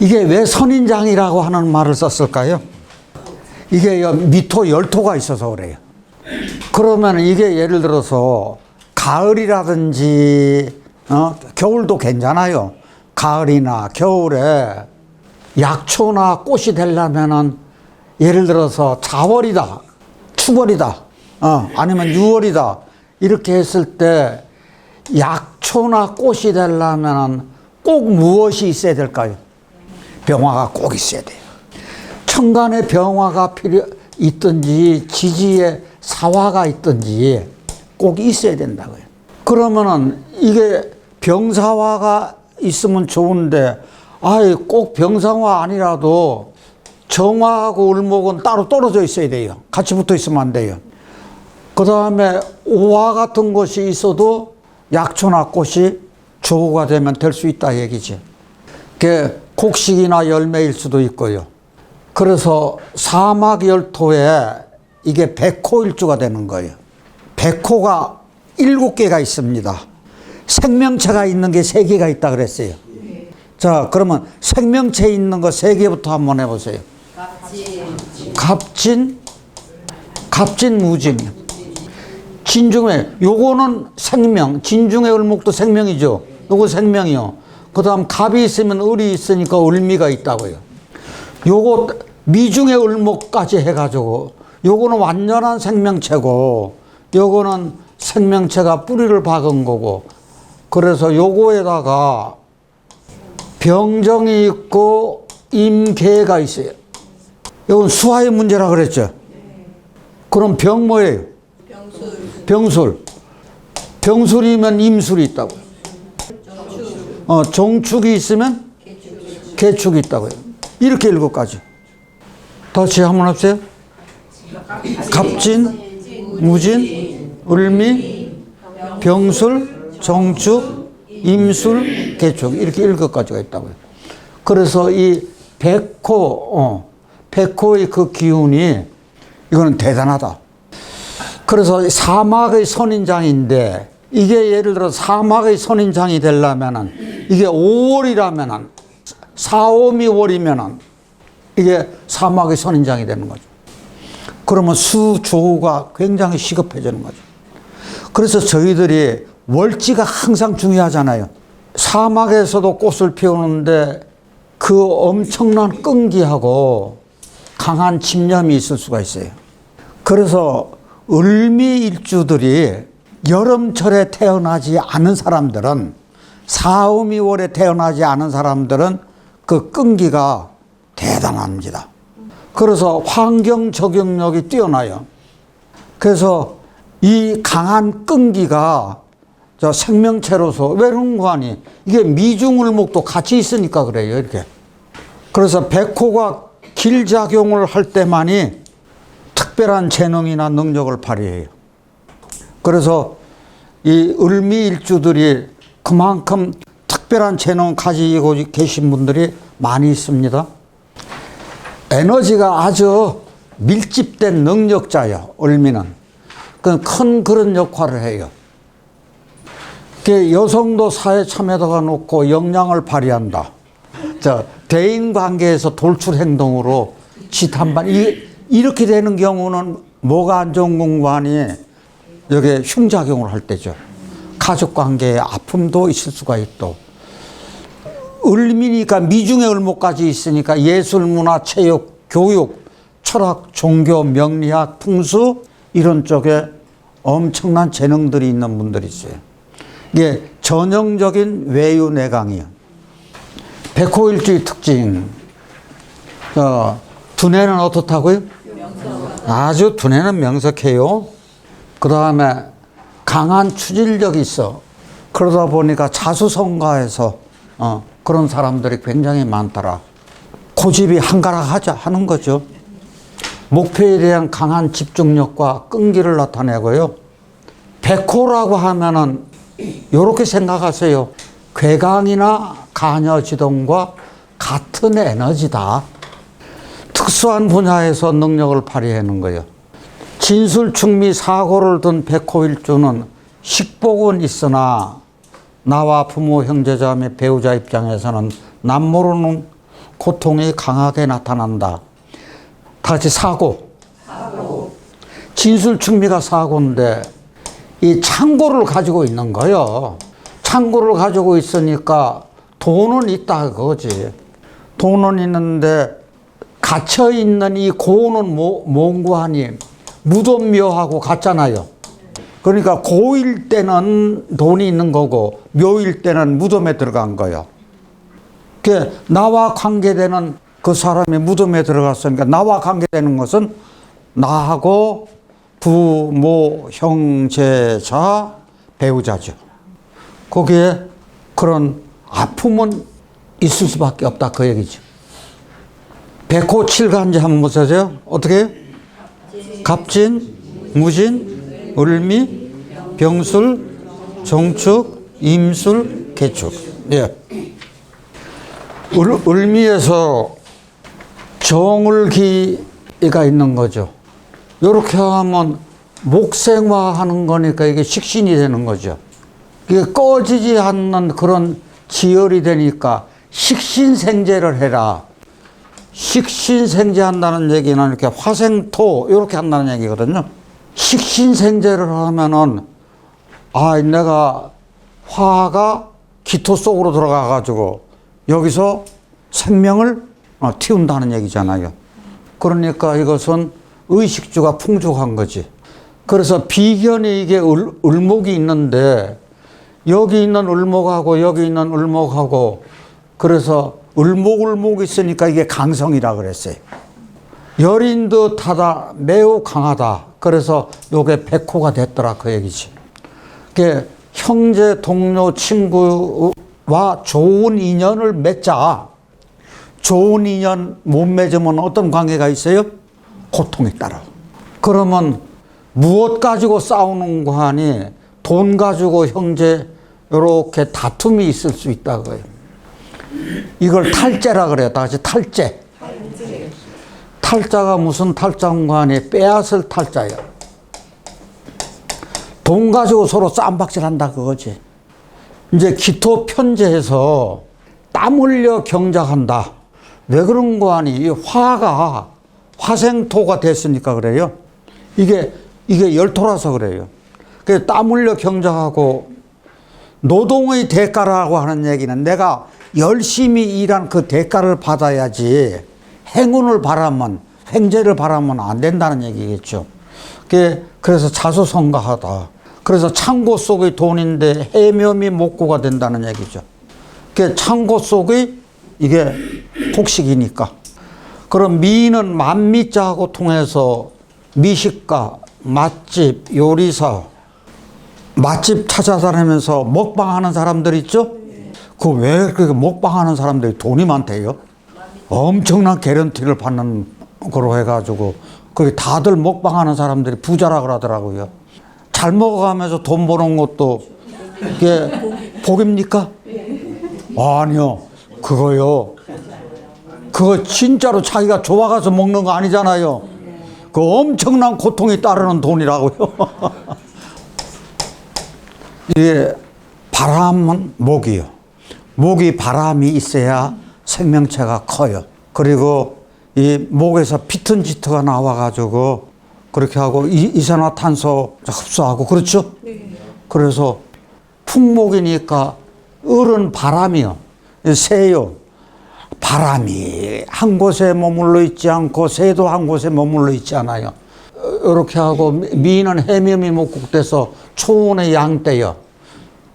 이게 왜 선인장이라고 하는 말을 썼을까요? 이게 요 미토 열토가 있어서 그래요. 그러면 이게 예를 들어서 가을이라든지 어, 겨울도 괜찮아요. 가을이나 겨울에 약초나 꽃이 되려면은 예를 들어서 자월이다, 추월이다, 어, 아니면 유월이다 이렇게 했을 때 약 초나 꽃이 되려면은 꼭 무엇이 있어야 될까요? 병화가 꼭 있어야 돼요. 천간에 병화가 필요 있든지 지지에 사화가 있든지 꼭 있어야 된다고요. 그러면은 이게 병사화가 있으면 좋은데 아이 꼭 병사화 아니라도 정화하고 을목은 따로 떨어져 있어야 돼요. 같이 붙어 있으면 안 돼요. 그 다음에 오화 같은 것이 있어도 약초나 꽃이 조우가 되면 될 수 있다 얘기지. 그게 곡식이나 열매일 수도 있고요. 그래서 사막 열토에 이게 백호일주가 되는 거예요. 백호가 일곱 개가 있습니다. 생명체가 있는 게 세 개가 있다 그랬어요. 자, 그러면 생명체 있는 거 세 개부터 한번 해보세요. 갑진, 갑진 무진. 진중에 요거는 생명, 진중의 을목도 생명이죠. 요거 생명이요. 그 다음 갑이 있으면 을이 있으니까 을미가 있다고요. 요거 미중의 을목까지 해가지고 요거는 완전한 생명체고 요거는 생명체가 뿌리를 박은 거고 그래서 요거에다가 병정이 있고 임계가 있어요. 이건 수화의 문제라 그랬죠. 그럼 병 뭐예요? 병술. 병술이면 임술이 있다고요. 어, 종축이 있으면 개축이 있다고요. 이렇게 일곱 가지. 다시 한번 합세요. 갑진, 무진, 을미, 병술, 정축, 임술, 개축 이렇게 일곱 가지가 있다고요. 그래서 이 백호, 어, 백호의 그 기운이 이거는 대단하다. 그래서 사막의 선인장인데 이게 예를 들어 사막의 선인장이 되려면은 이게 5월이라면은 4, 5, 2월이면은 이게 사막의 선인장이 되는 거죠. 그러면 수조가 굉장히 시급해지는 거죠. 그래서 저희들이 월지가 항상 중요하잖아요. 사막에서도 꽃을 피우는데 그 엄청난 끈기하고 강한 집념이 있을 수가 있어요. 그래서 을미일주들이 여름철에 태어나지 않은 사람들은 사음, 2월에 태어나지 않은 사람들은 그 끈기가 대단합니다. 그래서 환경 적응력이 뛰어나요. 그래서 이 강한 끈기가 저 생명체로서 왜 그런 거 아니? 이게 미중을목도 같이 있으니까 그래요, 이렇게. 그래서 백호가 길작용을 할 때만이 특별한 재능이나 능력을 발휘해요. 그래서 이 을미일주들이 그만큼 특별한 재능 가지고 계신 분들이 많이 있습니다. 에너지가 아주 밀집된 능력자예요, 을미는. 그큰 그런 역할을 해요. 그 여성도 사회 참여도가 높고 역량을 발휘한다. 저 대인 관계에서 돌출 행동으로 지탄반 이 이렇게 되는 경우는 뭐가 안 좋은 공간이 여기 흉작용을 할 때죠. 가족 관계에 아픔도 있을 수가 있고 을미니까 미중의 을목까지 있으니까 예술, 문화, 체육, 교육, 철학, 종교, 명리학, 풍수 이런 쪽에 엄청난 재능들이 있는 분들이 있어요. 이게 전형적인 외유 내강이요. 백호일주의 특징. 어, 두뇌는 어떻다고요? 아주 두뇌는 명석해요. 그 다음에 강한 추진력이 있어. 그러다 보니까 자수성가해서 어, 그런 사람들이 굉장히 많더라. 고집이 한가락하자 하는 거죠. 목표에 대한 강한 집중력과 끈기를 나타내고요. 백호라고 하면은 이렇게 생각하세요. 괴강이나 가녀지동과 같은 에너지다. 특수한 분야에서 능력을 발휘하는 거예요. 진술충미 사고를 둔 백호일주는 식복은 있으나 나와 부모, 형제자 및 배우자 입장에서는 남 모르는 고통이 강하게 나타난다. 다 같이 사고. 진술 충미가 사고인데 이 창고를 가지고 있는 거요. 창고를 가지고 있으니까 돈은 있다 그거지. 돈은 있는데 갇혀 있는 이 고는 뭐, 뭔고하니 무덤묘하고 같잖아요. 그러니까 고일 때는 돈이 있는 거고 묘일 때는 무덤에 들어간 거예요. 그 나와 관계되는 그 사람이 무덤에 들어갔으니까 나와 관계되는 것은 나하고 부모, 형제자, 배우자죠. 거기에 그런 아픔은 있을 수밖에 없다 그 얘기죠. 백호 칠간지 한번 보세요. 어떻게? 갑진, 무진, 을미, 병술, 정축, 임술, 개축. 예. 을, 을미에서 정을기가 있는 거죠. 이렇게 하면 목생화하는 거니까 이게 식신이 되는 거죠. 이게 꺼지지 않는 그런 지열이 되니까 식신생제를 해라. 식신생제한다는 얘기는 이렇게 화생토 이렇게 한다는 얘기거든요. 식신생제를 하면은 아 내가 화가 기토 속으로 들어가 가지고 여기서 생명을 어, 틔운다는 얘기잖아요. 그러니까 이것은 의식주가 풍족한 거지. 그래서 비견이 이게 을, 을목이 있는데 여기 있는 을목하고 여기 있는 을목하고 그래서 을목을목 있으니까 이게 강성이라 그랬어요. 열인 듯하다 매우 강하다. 그래서 요게 백호가 됐더라 그 얘기지. 그 형제 동료 친구와 좋은 인연을 맺자. 좋은 인연 못 맺으면 어떤 관계가 있어요? 고통이 따라. 그러면 무엇 가지고 싸우는 거 하니 돈 가지고 형제 이렇게 다툼이 있을 수 있다고요. 이걸 탈제라 그래요. 다 같이 탈제. 탈자가 무슨 탈자관이 빼앗을 탈자예요. 돈 가지고 서로 쌈박질 한다 그거지. 이제 기토 편제해서 땀 흘려 경작한다. 왜 그런 거 아니? 이 화가 화생토가 됐으니까 그래요. 이게 이게 열토라서 그래요. 그땀 흘려 경작하고 노동의 대가라고 하는 얘기는 내가 열심히 일한 그 대가를 받아야지 행운을 바라면 횡재를 바라면 안 된다는 얘기겠죠. 그래서 자수성가하다. 그래서 창고 속의 돈인데 해묘미 목고가 된다는 얘기죠. 그 창고 속의 이게 곡식이니까. 그럼 미는 만미자하고 통해서 미식가, 맛집, 요리사, 맛집 찾아다니면서 먹방하는 사람들 있죠? 그왜 그렇게 먹방하는 사람들이 돈이 많대요? 엄청난 개런티를 받는 거로 해가지고 거기 다들 먹방하는 사람들이 부자라 그러더라고요. 잘 먹어가면서 돈 버는 것도 이게 복입니까? 아니요, 그거요. 그거 진짜로 자기가 좋아가서 먹는 거 아니잖아요. 그 엄청난 고통이 따르는 돈이라고요. 이게 바람은 목이요. 목이 바람이 있어야 생명체가 커요. 그리고 이 목에서 피튼지트가 나와가지고 그렇게 하고 이, 이산화탄소 흡수하고 그렇죠? 그래서 풍목이니까 을은 바람이요. 새요. 바람이 한 곳에 머물러 있지 않고 새도 한 곳에 머물러 있지 않아요. 이렇게 하고 미는 해묘미 목국돼서 초원의 양떼요.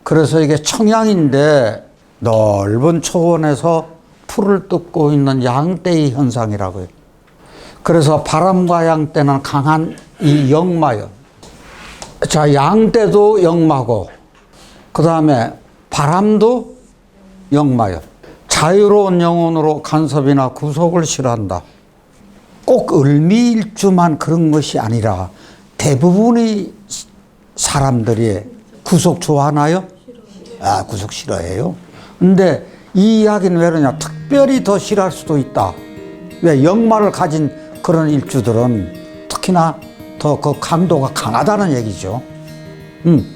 그래서 이게 청양인데 넓은 초원에서 풀을 뜯고 있는 양떼의 현상이라고 해요. 그래서 바람과 양떼는 강한 이 역마요. 자, 양떼도 역마고, 그 다음에 바람도 역마요. 자유로운 영혼으로 간섭이나 구속을 싫어한다. 꼭 을미일주만 그런 것이 아니라 대부분의 사람들이 구속 좋아하나요? 아, 구속 싫어해요. 근데 이 이야기는 왜 그러냐? 특별히 더 싫어할 수도 있다. 왜 역마를 가진 그런 일주들은 특히나 더 그 강도가 강하다는 얘기죠. 음.